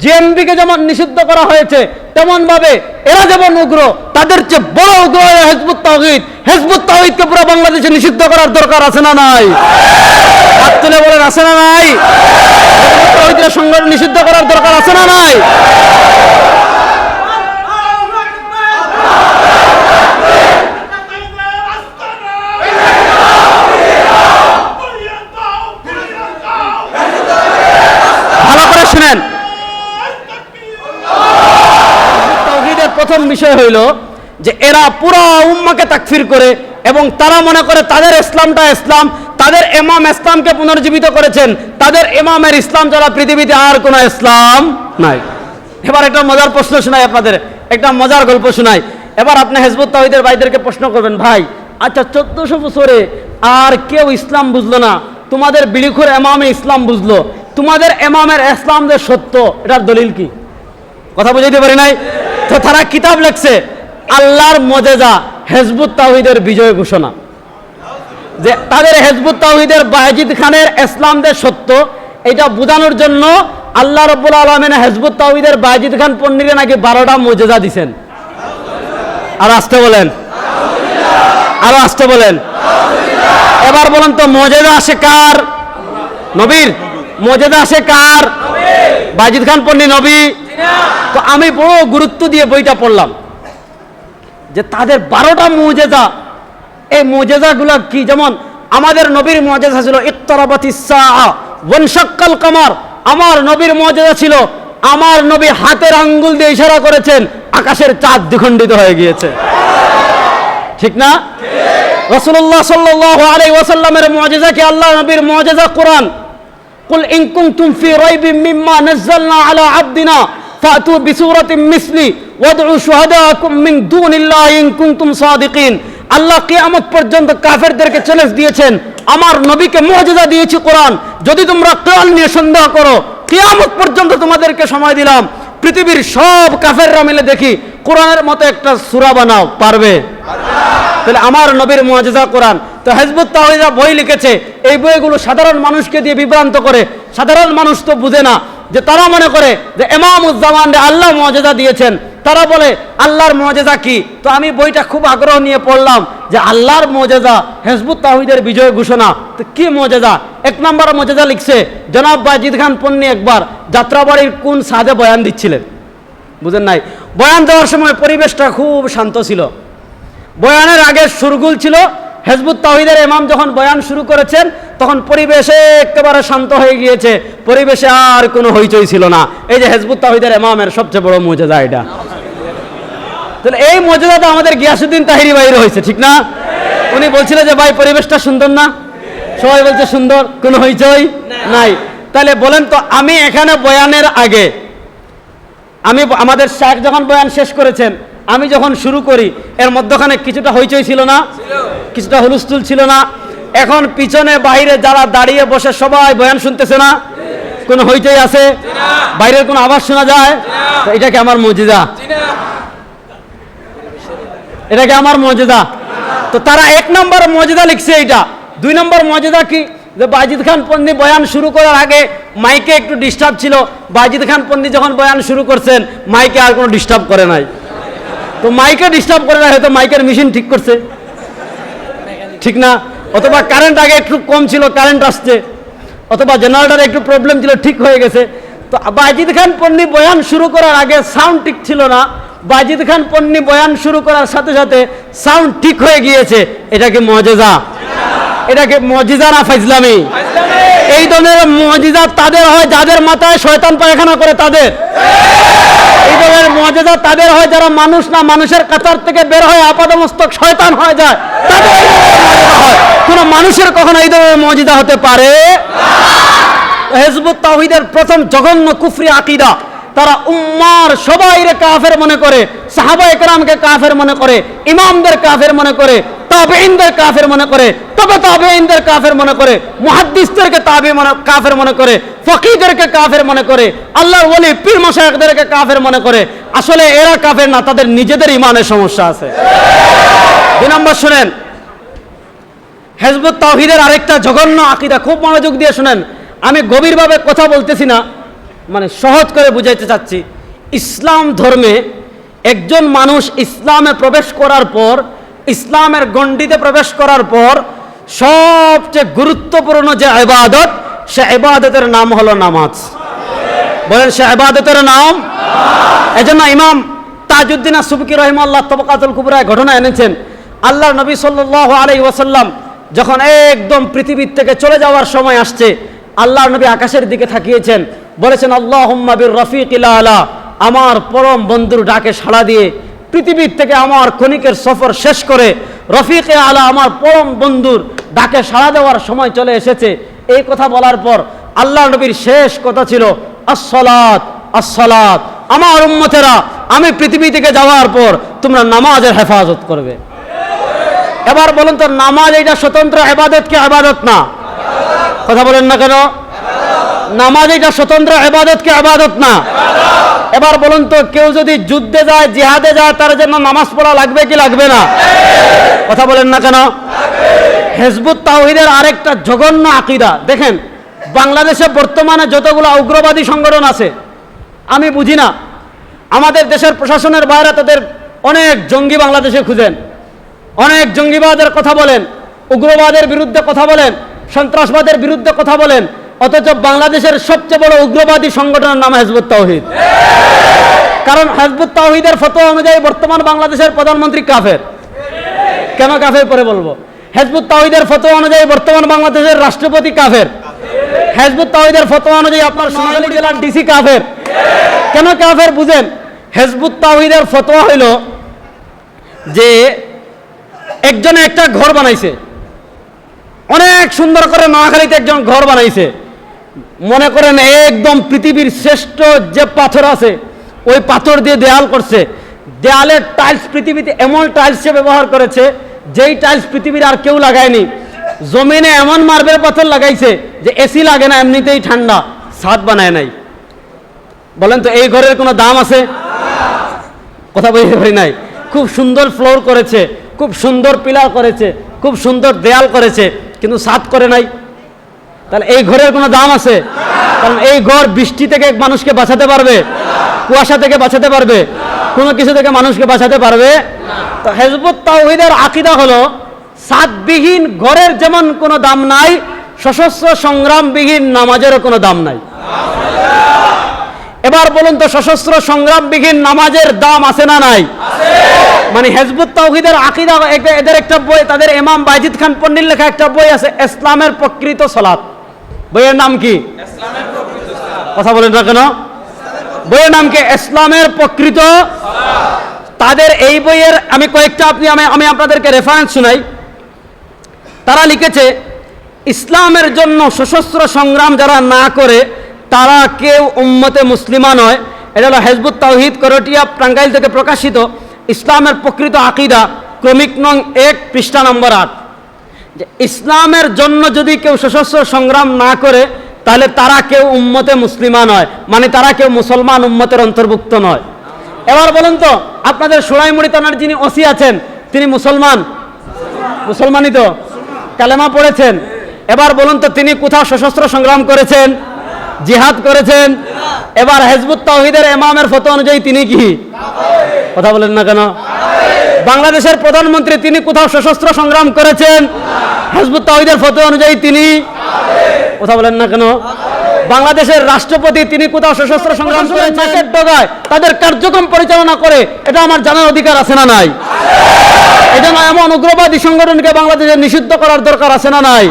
জেএমবিকে যেমন নিষিদ্ধ করা হয়েছে তেমন ভাবে এরা যেমন উগ্র, তাদের চেয়ে বড় উগ্র হেজবুত তাহিদ হেজবুত তাহিদকে পুরো বাংলাদেশে নিষিদ্ধ করার দরকার আছে না নাই? হাত তুলে বলেন, আছে না নাই? তাওহীদের সংগঠন নিষিদ্ধ করার দরকার আছে না নাই? ভালো করে শুনেন তাওহীদের প্রথম বিষয় হইল যে এরা পুরো উম্মাকে তাকফির করে এবং তারা মনে করে তাদের ইসলামটা ইসলাম, তাদের এমাম ইসলামকে পুনর্জীবিত করেছেন, তাদের এমামের ইসলাম ছাড়া পৃথিবীতে আর কোনো ইসলাম নাই। এবার একটা মজার প্রশ্ন শোনাই আপনাদের, একটা মজার গল্প শোনাই। এবার আপনি হেজবুত তাহিদের ভাইদেরকে প্রশ্ন করবেন, ভাই আচ্ছা চোদ্দশো বছরে আর কেউ ইসলাম বুঝলো না? তোমাদের বিড়িখুর এমামে ইসলাম বুঝলো। তোমাদের এমামের ইসলাম যে সত্য, এটার দলিল কি? কথা বুঝাইতে পারি নাই? তো তারা কিতাব লেখছে। আল্লাহর মজেজা হেজবুত তাহিদের বিজয় ঘোষণা। যে তাদের হেজবুত তাহিদের বায়জিদ খানের ইসলামদের সত্য, এটা বোঝানোর জন্য আল্লাহ রব্বুল আলমিন হেজবুত তাহিদের বায়জিদ খান পন্ডিরে নাকি বারোটা মজেজা দিছেন। আর আসতে বলেন। আরও আসতে বলেন। এবার বলেন তো মজেদা আসে কার? নবীর। মজেদা আসে কার? বাজিদ খান পন্ডি নবী। তো আমি বড় গুরুত্ব দিয়ে বইটা পড়লাম। যে তাদের বারোটা মৌজেজা, এই মৌজেজাগুলো কি? যেমন আমাদের নবীর মজেজা ছিল, ইত্তরাবতী শাহসাক্কাল কামার। আমার নবীর মজেজা ছিল, আমার নবী হাতের আঙ্গুল দিয়ে ইশারা করেছেন, আকাশের চাঁদ দ্বিখণ্ডিত হয়ে গিয়েছে। ঠিক না? রসুল্লাহ সাল্লাহ আলাই মজেজা কি আল্লাহ নবীর মজেজা? কোরআন। কুল ইনকুম তুমফি রইবি মিম্মা নজ্জালনা আলা আব্দিনা। فأتوا بسورة مثلي وادعوا شهداءكم من دون الله إن كنتم صادقين আল্লাহ কিয়ামত পর্যন্ত কাফেরদেরকে চ্যালেঞ্জ দিয়েছেন আমার নবীকে মুআজিজা দিয়েছি কোরআন যদি তোমরা কোরআন নিয়ে সন্দেহ করো কিয়ামত পর্যন্ত তোমাদেরকে সময় দিলাম পৃথিবীর সব কাফেররা মিলে দেখি কোরআনের মতো একটা সূরা বানাও পারবে তাহলে আমার নবীর মুআজিজা কোরআন তো হেজবুত তাওহীদা বই লিখেছে এই বইগুলো সাধারণ মানুষকে দিয়ে বিভ্রান্ত করে সাধারণ মানুষ তো বুঝে না যে তারা মনে করে যে এমামুজ্জামান রে আল্লাহ মুআজিজা দিয়েছেন, তারা বলে, আল্লাহর মুআজিজা কি? তো আমি বইটা খুব আগ্রহ নিয়ে পড়লাম যে আল্লাহর মুআজিজা হেজবুত তাওহীদের বিজয় ঘোষণা। তো কি মুআজিজা এক নম্বর মুআজিজা লিখছে, জনাব বাজিদ খান পন্নী একবার যাত্রাবাড়ির কোন সাদে বয়ান দিচ্ছিলেন? বুঝেন নাই? বয়ান দেওয়ার সময় পরিবেশটা খুব শান্ত ছিল। বয়ানের আগে সুরগুল ছিল, হেজবুত তাহিদের এমাম যখন বয়ান শুরু করেছেন তখন পরিবেশে একেবারে শান্ত হয়ে গিয়েছে। পরিবেশে আর কোনো হইচই ছিল না। এই যে হেজবুত তাহিদের ইমামের সবচেয়ে বড় মজেদা এটা। তাহলে এই মজেদাটা আমাদের গিয়াসুদ্দিন তাহিরি বাইরে হয়েছে, ঠিক না? উনি বলছিলেন যে, ভাই, পরিবেশটা সুন্দর না? সবাই বলছে, সুন্দর, কোনো হইচই নাই। তাহলে বলেন তো, আমি এখানে বয়ানের আগে, আমি আমাদের শাহ যখন বয়ান শেষ করেছেন, আমি যখন শুরু করি, এর মধ্যখানে কিছুটা হইচই ছিল না? কিছুটা হুলস্থুল ছিল না? এখন পিছনে, বাইরে যারা দাঁড়িয়ে বসে সবাই বয়ান শুনতেছে না? কোনো হইচই আছে? বাইরের কোনো আওয়াজ শোনা যায়? তো এটা কি আমার মজিদা? এটা কি আমার মজেদা? তো তারা এক নম্বর মজেদা লিখছে এটা। দুই নম্বর মজেদা কি? যে বাজিদ খান পন্ডি বয়ান শুরু করার আগে মাইকে একটু ডিস্টার্ব ছিল। বাজিদ খান পন্ডি যখন বয়ান শুরু করছেন, মাইকে আর কোনো ডিস্টার্ব করে নাই। তো মাইকে ডিস্টার্ব করে না হয়তো মাইকের মেশিন ঠিক করছে। ঠিক না? অথবা কারেন্ট আগে একটু কম ছিল কারেন্ট আসছে। অথবা জেনারেটারে একটু প্রবলেম ছিল, ঠিক হয়ে গেছে। তো বাজিদ খান পন্নী বয়ান শুরু করার আগে সাউন্ড ঠিক ছিল না। বাজিদ খান পন্নী বয়ান শুরু করার সাথে সাথে সাউন্ড ঠিক হয়ে গিয়েছে। এটাকে মজেজা। এটাকে মজেজা না ফাইজলামি এই ধরনের মজিজা তাদের হয় যাদের মাথায় শয়তান পায়খানা করে তাদের। এই ধরনের মজেদা তাদের হয় যারা মানুষ না, মানুষের কাতার থেকে বের হয় আপাদমস্তক শয়তান হয়ে যায়। কোন মানুষের কখনো এই ধরনের মজিদা হতে পারে? হেজবুত তাহিদের প্রথম জঘন্য কুফরি আকিদা। তারা উম্মার সবাইরে কাফের মনে করে সাহাবা একরামকে কাফের মনে করে, ইমামদের কাফের মনে করে তাবেইনদের কাফের মনে করে, তবে তাবেইনদের কাফের মনে করে, মুহাদ্দিসদেরকে তাবে মনে, কাফের মনে করে ফকিদেরকে কাফের মনে করে, আল্লাহর ওলি, পীর কাফের মনে করে, আসলে এরা কাফের না, তাদের নিজেদের ইমানের সমস্যা আছে। দুই নম্বর শুনেন, হেজবুত আরেকটা জঘন্য আকিদা, খুব মনোযোগ দিয়ে শুনেন। আমি গভীরভাবে কথা বলতেছি না মানে সহজ করে বুঝাইতে চাচ্ছি। ইসলাম ধর্মে একজন মানুষ ইসলামে প্রবেশ করার পর ইসলামের গণ্ডিতে প্রবেশ করার পর সবচেয়ে গুরুত্বপূর্ণ যে ইবাদত, সে ইবাদতের নাম হলো নামাজ। বলেন, সে ইবাদতের নাম? এজন্য ইমাম তাজউদ্দিন সুবকি রহিমাল্লাহ তবকাতুল কুবরায় ঘটনা এনেছেন। আল্লাহ নবী সাল্লাল্লাহু আলাইহি ওয়াসাল্লাম যখন একদম পৃথিবীর থেকে চলে যাওয়ার সময় আসছে আল্লাহ নবী আকাশের দিকে থাকিয়েছেন। বলেছেন, আল্লাহুম্মা বির রফিকিল আলা আমার পরম বন্ধুর ডাকে সাড়া দিয়ে পৃথিবীর থেকে আমার ক্ষণিকের সফর শেষ করে রফিকে আলা আমার পরম বন্ধুর ডাকে সাড়া দেওয়ার সময় চলে এসেছে। এই কথা বলার পর আল্লাহ নবীর শেষ কথা ছিল আসলাত আসসালাত। আমার উম্মতেরা, আমি পৃথিবী থেকে যাওয়ার পর তোমরা নামাজের হেফাজত করবে। এবার বলুন তো, নামাজ এটা স্বতন্ত্র এবাদত কি আবাদত না? কথা বলেন না কেন? নামাজ এটা স্বতন্ত্র এবাদত কি আবাদত না? এবার বলুন তো কেউ যদি যুদ্ধে যায় জিহাদে যায় তার জন্য নামাজ পড়া লাগবে কি লাগবে না? কথা বলেন না কেন? হেজবুত তাওহিদের আরেকটা জঘন্য আকিদা। দেখেন বাংলাদেশে বর্তমানে যতগুলো উগ্রবাদী সংগঠন আছে আমি বুঝি না। আমাদের দেশের প্রশাসনের বাইরে তাদের অনেক জঙ্গি বাংলাদেশে খুঁজেন। অনেক জঙ্গিবাদের কথা বলেন উগ্রবাদের বিরুদ্ধে কথা বলেন সন্ত্রাসবাদের বিরুদ্ধে কথা বলেন। অথচ বাংলাদেশের সবচেয়ে বড় উগ্রবাদী সংগঠনের নাম হেজবুত তাওহিদ। কারণ হেজবুত তাওহিদের ফতোয়া অনুযায়ী বর্তমান বাংলাদেশের প্রধানমন্ত্রী কাফের। কেন কাফের পরে বলব? হেজবুত তাওহিদের ফতোয়া অনুযায়ী বর্তমান বাংলাদেশের রাষ্ট্রপতি কাফের। হেজবুত তাওহিদের ফতোয়া অনুযায়ী আপনার সোনালী জেলার ডিসি কাফের। কেন কাফের বুঝেন? হেজবুত তাওহিদের ফতোয়া হইল যে একজনে একটা ঘর বানাইছে। অনেক সুন্দর করে নোয়াখালীতে একজন ঘর বানাইছে। মনে করেন একদম পৃথিবীর শ্রেষ্ঠ যে পাথর আছে, ওই পাথর দিয়ে দেয়াল করছে। দেয়ালের টাইলস পৃথিবীতে এমন টাইলস ব্যবহার করেছে, যেই টাইলস পৃথিবীর আর কেউ লাগায়নি। জমিনে এমন মার্বেল পাথর লাগাইছে যে এসি লাগে না, এমনিতেই ঠান্ডা, ছাদ বানায় নাই। বলেন তো, এই ঘরের কোনো দাম আছে? কথা বলতে পারি নাই। খুব সুন্দর ফ্লোর করেছে, খুব সুন্দর পিলার করেছে, খুব সুন্দর দেয়াল করেছে, কিন্তু সাত করে নাই। তাহলে এই ঘরের কোনো দাম আছে? কারণ এই ঘর বৃষ্টি থেকে মানুষকে বাঁচাতে পারবে, কুয়াশা থেকে বাঁচাতে পারবে, কোনো কিছু থেকে মানুষকে বাঁচাতে পারবে। তো হেজবুত তাওহিদের আকিদা হলো, সাতবিহীন ঘরের যেমন কোনো দাম নাই, সশস্ত্র সংগ্রামবিহীন নামাজেরও কোনো দাম নাই। এবার বলুন তো, সশস্ত্র সংগ্রামবিহীন নামাজের দাম আছে না নাই? মানে হেজবুত তাওহিদের আকিদা, এদের একটা বই, তাদের ইমাম বাইজিদ খান পন্ডিল লেখা একটা বই আছে, ইসলামের প্রকৃত সলাৎ। বইয়ের নাম কি? কথা বলেন না কেন বইয়ের নাম কি? ইসলামের প্রকৃত তাদের এই বইয়ের, আমি কয়েকটা আপনি, আমি আমি আপনাদেরকে রেফারেন্স শুনাই। তারা লিখেছে, ইসলামের জন্য সশস্ত্র সংগ্রাম যারা না করে, তারা কেউ উম্মতে মুসলিমা নয়। এটা হলো হেজবুত তাওহিদ, করটিয়া, টাঙ্গাইল থেকে প্রকাশিত। ইসলামের প্রকৃত আকিদা, ক্রমিক নং এক, পৃষ্ঠা নম্বর আট। যে ইসলামের জন্য যদি কেউ সশস্ত্র সংগ্রাম না করে, তাহলে তারা কেউ উম্মতে মুসলিমা নয় মানে তারা কেউ মুসলমান উম্মতের অন্তর্ভুক্ত নয়। এবার বলুন তো, আপনাদের সুরাইমুড়ি থানার যিনি ওসি আছেন, তিনি মুসলমান? মুসলমানই তো। কালেমা পড়েছেন। এবার বলুন তো, তিনি কোথাও সশস্ত্র সংগ্রাম করেছেন? জিহাদ করেছেন? এবার হেজবুত তাওহিদের এমামের ফটো অনুযায়ী তিনি কি? কথা বলেন না কেন? বাংলাদেশের প্রধানমন্ত্রী তিনি কোথাও সশস্ত্র সংগ্রাম করেছেন? হজবুত তাহিদের ফটো অনুযায়ী তিনি কথা বলেন না কেন? বাংলাদেশের রাষ্ট্রপতি তিনি কোথাও সশস্ত্র সংগ্রাম করে তাদের কার্যক্রম পরিচালনা করে এটা আমার জানার অধিকার আছে না নাই? এটা এমন উগ্রবাদী সংগঠনকে বাংলাদেশে নিষিদ্ধ করার দরকার আছে না নাই?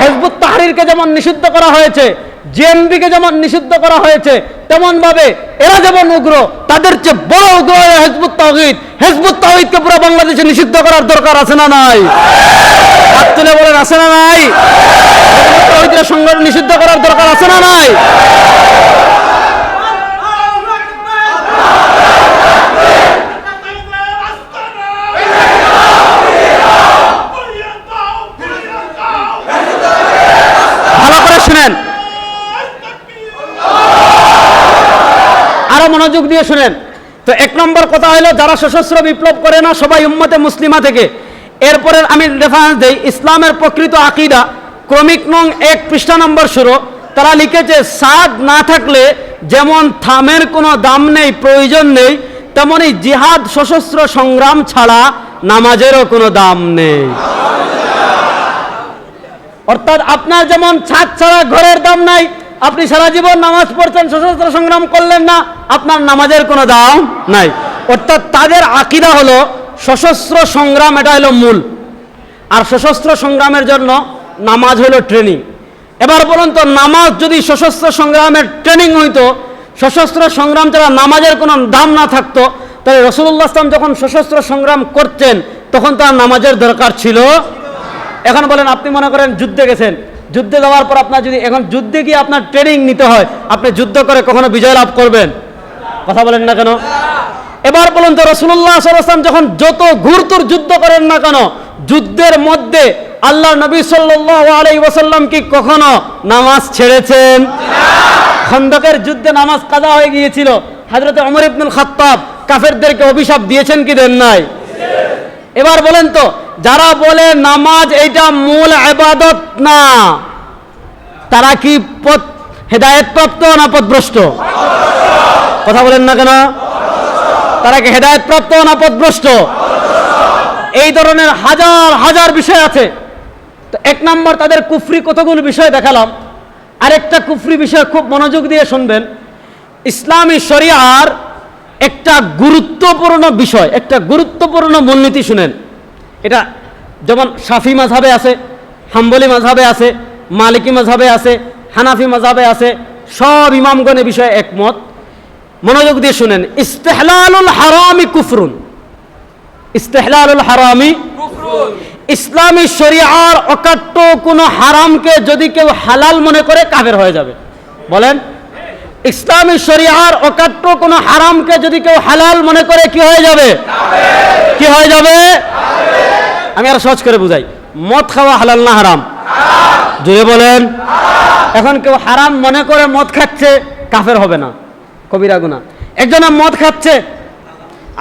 হেজবুত তাহরিরকে যেমন নিষিদ্ধ করা হয়েছে জিএমবিকে যেমন নিষিদ্ধ করা হয়েছে তেমন ভাবে এরা যেমন উগ্র, তাদের চেয়ে বড় উগ্র হেজবুত তাহিদ হেজবুত তাহিদকে পুরো বাংলাদেশে নিষিদ্ধ করার দরকার আছে না নাই? হাত তুলে বলেন, আছে না নাই? হেজবুত তাওহীদের সংগঠন নিষিদ্ধ করার দরকার আছে না নাই ভালো করে শুনেন আরও মনোযোগ দিয়ে শুনেন। তো এক নম্বর কথা হলো, যারা সশস্ত্র বিপ্লব করে না, সবাই উম্মতে মুসলিমা থেকে। এরপরে আমি রেফারেন্স দেই, ইসলামের প্রকৃত আকিদা, ক্রমিক নং এক পৃষ্ঠা নম্বর শুরু। তারা লিখেছে, সাদ না থাকলে যেমন থামের কোনো দাম নেই, প্রয়োজন নেই, তেমনি জিহাদ, সশস্ত্র সংগ্রাম ছাড়া নামাজেরও কোনো দাম নেই। অর্থাৎ আপনার যেমন ছাদ ছাড়া ঘরের দাম নাই, আপনি সারা জীবন নামাজ পড়ছেন, সশস্ত্র সংগ্রাম করলেন না আপনার নামাজের কোনো দাম নাই। অর্থাৎ তাদের আকিদা হলো সশস্ত্র সংগ্রাম, এটা হলো মূল। আর সশস্ত্র সংগ্রামের জন্য নামাজ হলো ট্রেনিং এবার বলুন তো, নামাজ যদি সশস্ত্র সংগ্রামের ট্রেনিং হইতো, সশস্ত্র সংগ্রাম ছাড়া নামাজের কোনো দাম না থাকতো, তাহলে রসুল্লাহ আসলাম যখন সশস্ত্র সংগ্রাম করতেন, তখন তার নামাজের দরকার ছিল। এখন বলেন, আপনি মনে করেন যুদ্ধে গেছেন। যুদ্ধে যাওয়ার পর আপনার যদি, এখন যুদ্ধে গিয়ে আপনার ট্রেনিং নিতে হয়, আপনি যুদ্ধ করে কখনো বিজয় লাভ করবেন? কথা বলেন না কেন? এবার বলুন তো রসুল্লাহ সাল্লাম যখন যত ঘুরতুর যুদ্ধ করেন না কেন, যুদ্ধের মধ্যে আল্লাহ নবী সাল্লাহ কি কখনো নামাজ ছেড়েছেন? খন্দকের যুদ্ধে নামাজ কাজা হয়ে গিয়েছিল। হাজরত অমর ইবনুল খাত্তাব কাফেরদেরকে অভিশাপ দিয়েছেন কি দেন নাই? এবার বলেন তো, যারা বলে নামাজ এইটা মূল আবাদত না, তারা কি পথ না পথভ্রষ্ট? কথা বলেন না কেন? তারা কি হেদায়ত প্রাপ্ত না পথভ্রষ্ট এই ধরনের হাজার হাজার বিষয় আছে। তো এক নম্বর তাদের কুফরি কতগুলো বিষয় দেখালাম। আরেকটা কুফরি বিষয় খুব মনোযোগ দিয়ে শুনবেন। ইসলামী শরিয়ার একটা গুরুত্বপূর্ণ বিষয়, একটা গুরুত্বপূর্ণ মূলনীতি শুনেন। এটা যেমন সাফি মাঝাবে আছে, হাম্বলি মাঝাবে আছে, মালিকি মাঝাবে আছে, হানাফি মাঝাবে আছে, সব ইমামগণ বিষয়ে একমত। মনোযোগ দিয়ে শুনেন ইস্তেহলালুল হারামি কুফরুন। ইস্তেহলালুল হারামি ইসলামী শরিয়ার অকাট্য কোনো হারামকে যদি কেউ হালাল মনে করে কাফের হয়ে যাবে। বলেন ইসলামী শরিয়ার অকাট্য কোনো হারামকে যদি কেউ হালাল মনে করে কি হয়ে যাবে? কি হয়ে যাবে? আমি আর সহজ করে বুঝাই। মদ খাওয়া হালাল না হারাম? জুড়ে বলেন। এখন কেউ হারাম মনে করে মদ খাচ্ছে কাফের হবে না। কবিরা গুনা একজনে মদ খাচ্ছে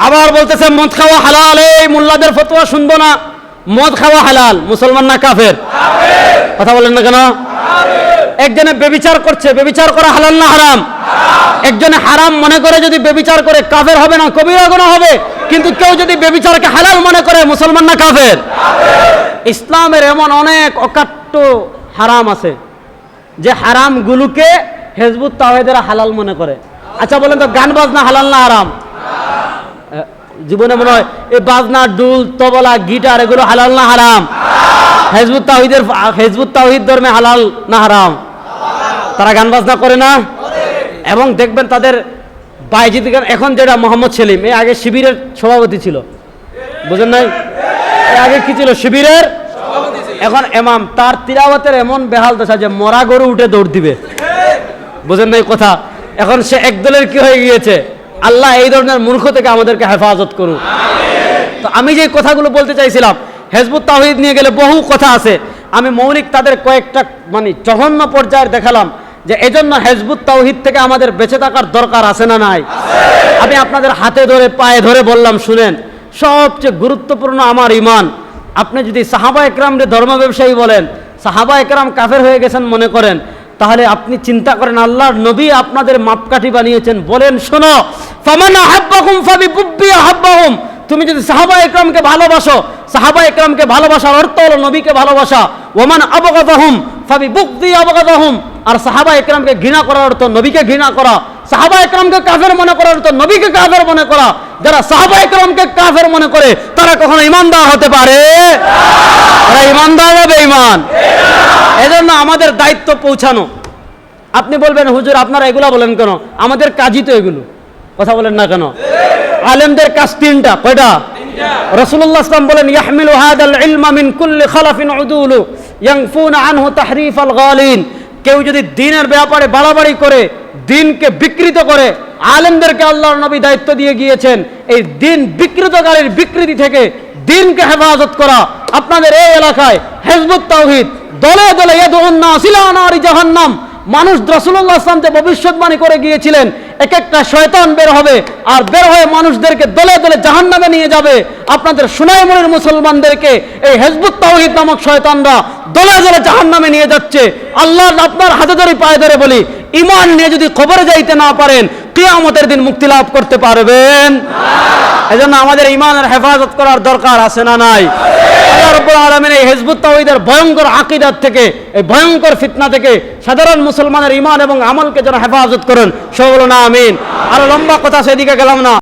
আবার বলতেছে মদ খাওয়া হালাল এই মোল্লাদের ফতোয়া শুনব না। মদ খাওয়া হালাল মুসলমান না কাফের? কথা বলেন না কেন? একজনে বেবিচার করছে বেবিচার করা হালাল না হারাম? একজনে হারাম মনে করে যদি বেবিচার করে কাফের হবে না কবিরা গুনাহ হবে। কিন্তু কেউ যদি বেবিচারকে হালাল মনে করে মুসলমান না কাফের? ইসলামের এমন অনেক অকাট্য হারাম আছে যে হারামগুলোকে হেজবুত তাওহেদেরা হালাল মনে করে। আচ্ছা বলেন তো গান বাজনা হালাল না আহ, জীবনে মনে হয় এই বাজনা ডুল তবলা গিটার এগুলো হালাল না হারাম? হেজবুত তাহিদের হেজবুত তাহিদ ধর্মে হালাল না হারাম? তারা গান বাজনা করে না? এবং দেখবেন তাদের বাইজিদ এখন যেটা মোহাম্মদ সেলিম এ আগে শিবিরের সভাপতি ছিল। বুঝেন নাই? আগে কি ছিল? শিবিরের এখন এমাম তার তিরাওয়াতের এমন বেহাল দশা যে মরা গরু উঠে দৌড় দিবে। বুঝেন নাই কথা? এখন সে এক দলের কি হয়ে গিয়েছে? আল্লাহ এই ধরনের মূর্খ থেকে আমাদেরকে হেফাজত করুন তো আমি যে কথাগুলো বলতে চাইছিলাম, হেজবুত তাহিদ নিয়ে গেলে বহু কথা আছে। আমি মৌলিক তাদের কয়েকটা মানে জঘন্য পর্যায়ের দেখালাম যে এজন্য হেজবুত তাওহিদ থেকে আমাদের বেঁচে থাকার দরকার আছে না নাই? আমি আপনাদের হাতে ধরে, পায়ে ধরে বললাম, শুনেন, সবচেয়ে গুরুত্বপূর্ণ আমার ইমান। আপনি যদি সাহাবা একরামরে ধর্ম ব্যবসায়ী বলেন সাহাবা একরাম কাফের হয়ে গেছেন মনে করেন তাহলে আপনি চিন্তা করেন, আল্লাহর নবী আপনাদের মাপকাঠি বানিয়েছেন। বলেন, শোনো, ফামানা হাব্বাকুম ফাবি বুব্বি তুমি যদি সাহাবা একরামকে ভালোবাসো, সাহাবা একরামকে ভালোবাসার অর্থ হলো নবীকে ভালোবাসা। ওমান আবগাদাহুম ফাবি বুব্বি আবগাদাহুম। আর সাহাবা একরামকে ঘৃণা করার অর্থ নবীকে ঘৃণা করা। সাহাবা একরামকে কাফের মনে করার অর্থ নবীকে কাফের মনে করা। যারা সাহাবা একরামকে কাফের মনে করে, তারা কখনো ইমানদার হতে পারে? তারা ইমানদার হবে ইমান এজন্য আমাদের দায়িত্ব পৌঁছানো। আপনি বলবেন, হুজুর, আপনারা এগুলা বলেন কেন? আমাদের কাজই তো এগুলো। কথা বলেন না কেন? আলেমদের কাজ তিনটা, কয়টা? রসুল্লাহ ইসলাম বলেন, ইয়াহমিলু হাদাল ইলমা মিন কুল্লি খালাফিন উদুলু ইয়ানফুনা আনহু তাহরিফ আল গালিন। কেউ যদি দিনের ব্যাপারে বাড়াবাড়ি করে দিনকে বিকৃত করে আলেমদেরকে আল্লাহর নবী দায়িত্ব দিয়ে গিয়েছেন। এই দিন বিকৃতকারীর বিকৃতি থেকে দিনকে হেফাজত করা আপনাদের এই এলাকায় হেজবুত তাওহিদ, দলে দলে জাহান্নাম। মানুষ রসুল্লাহ আসলাম ভবিষ্যৎবাণী করে গিয়েছিলেন এক একটা শয়তান বের হবে আর বের হয়ে মানুষদেরকে দলে দলে জাহান নামে নিয়ে যাবে। আপনাদের সুনাইমনের মুসলমানদেরকে এই হেজবুত তাওহিদ নামক শয়তানরা দলে দলে জাহান নামে নিয়ে যাচ্ছে। আল্লাহ আপনার হাতে ধরে পায়ে ধরে বলি ইমান নিয়ে যদি খবরে যাইতে না পারেন, কেয়ামতের দিন মুক্তি লাভ করতে পারবেন। এই জন্য আমাদের ইমানের হেফাজত করার দরকার আছে না নাই? রাব্বুল আলামিন এই হিজবুত তাওহীদের ভয়ঙ্কর আকিদার থেকে, এই ভয়ঙ্কর ফিতনা থেকে সাধারণ মুসলমানের ইমান এবং আমলকে যেন হেফাজত করেন। সকল না আমিন। আর লম্বা কথা সেদিকে গেলাম না।